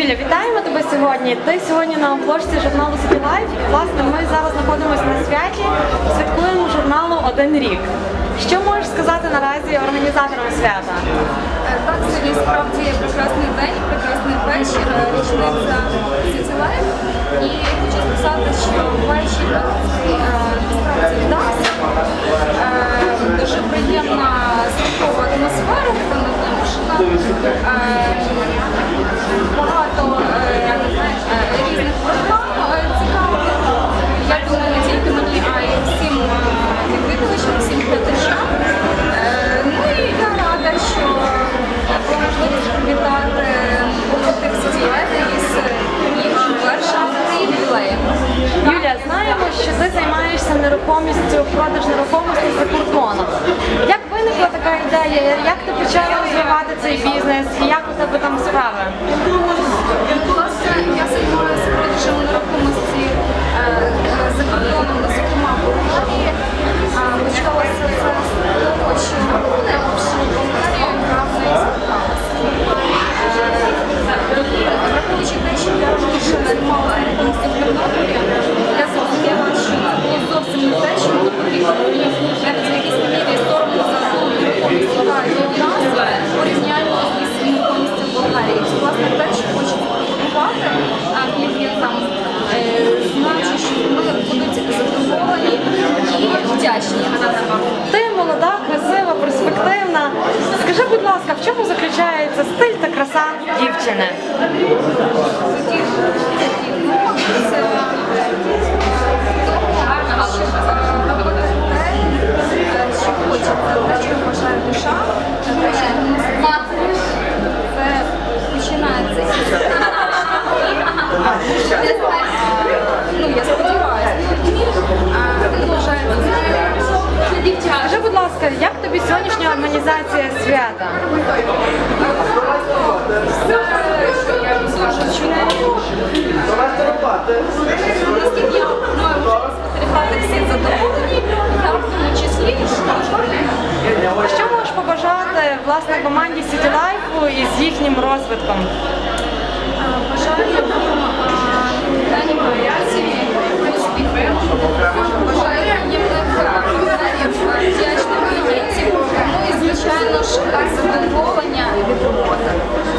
Юля, вітаємо тебе сьогодні. Ти сьогодні на обложці журналу City Life. І власне ми зараз знаходимося на святі, святкуємо журналу один рік. Що можеш сказати наразі організаторам свята? Е, Так, сьогодні справді прекрасний день, прекрасний вечір, е, річниця City Life. І хочу сказати, що вечір продаж нерухомості за кордоном. Як виникла така ідея? Як ти почала розвивати цей бізнес? Як у тебе там справи? Власне, я займаюся Скажи, будь ласка, в чому заключається стиль та краса дівчини? Організація свята? наскільки я всі задоволені, в числі що можеш побажати власне команді City Life із їхнім розвитком? бажаю дані праці Ini 特